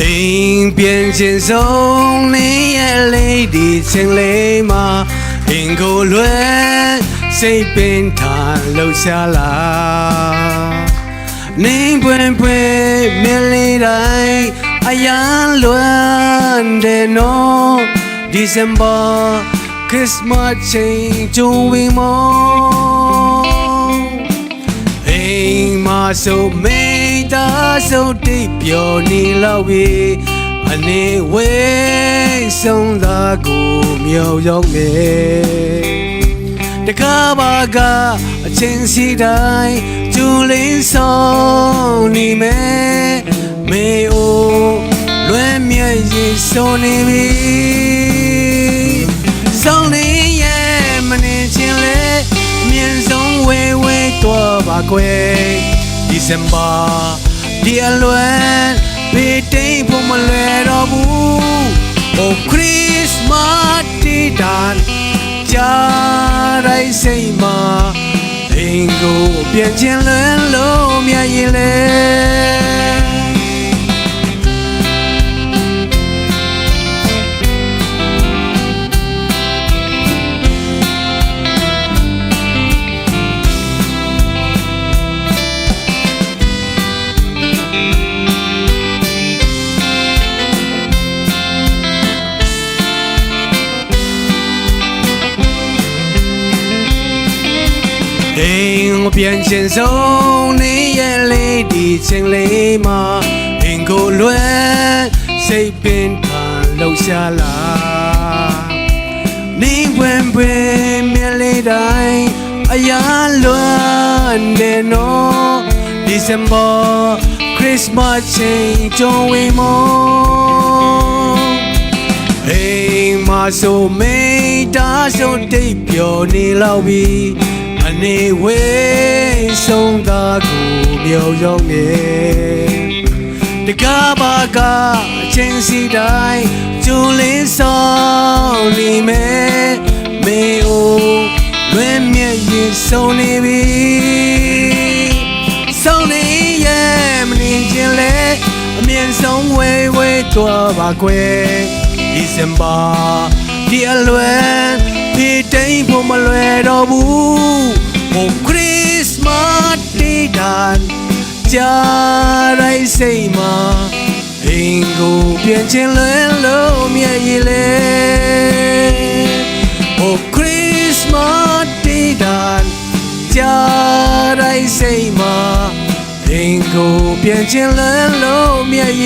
အိမ်ပြန်ချင်းဆုံးနေရဲ့လေးဒီချင်းလေးမှာအင်ကိုလွယ်စိတ်ပင်ထားလှုပ်ရှားလာနေပွင့်ပွင့်မြင်လေးတိုင်းအရန်လွန်တဲ့နော်ဒီဇင်ဘာခရစ်စမတ်ချိန်ကျုံဝင်မောအိမ်မဆိုမိတ် တာဆိုတိတ်ပြောနေလောက်ပြီအနေဝေးဆုံးသာကိုမြောက်ရောက်နေတကားပါကအချင်းစီတိုင်းကျူလင်းဆောင်နေမယ်မေအိုလွဲမြဲရည်ဆုံးနေပြီဆုံးနေရဲ့မနေချင်းလေမြင်ဆုံးဝေးဝေးတော့ပါကွယ် ဒီဇင်ဘာဒီအလွယ်ပေတိန်ဖို့မလွယ်တော့ဘူး Oh Christmas တီတန်ကြာတိုင်းစိတ်မှာအင်ကိုပြန်ချင်းလွယ်လို့မြင်ရင်လေ အိမ်ကိုပြန်ချင်ဆုံးနေရဲ့လေးဒီချင်းလေးမှာအင်ကိုလွယ်စိတ်ပင်ထားလှုပ်ရှားလာနေပွင့်ပွင့်မြက်လေးတိုင်းအရာလွန်တဲ့နော်ဒီဇင်ဘာခရစ်စမတ်ချိန်ကြုံဝေမောအိမ်မဆိုမိတ်တာဆိုတိတ်ပြောနေလောက်ပြီ အနေဝေးဆုံးသာကိုမြောက်ရောက်နေတကားပါကအချင်းစီတိုင်းကျူလင်းဆောင်နေမယ်မေအိုလွဲမြဲရင်ဆုံးနေပြီဆုံးနေရဲ့မနေခြင်းလဲအမြင်ဆုံးဝေးဝေးတော့ပါကွယ်ဒီဇင်ဘာဒီအလွယ်ဖေးတိန်ဖို့မလွယ်တော့ဘူး တိုင်းစိတ်မှာအင်ကိုပြင်ချင်လွယ်လို့မြည်ရည်လေဟိုခရစ်စမတ်တီတန်ကြာတိုင်းစိတ်မှာအင်ကိုပြင်ချင်လွယ်လို့မြည်ရ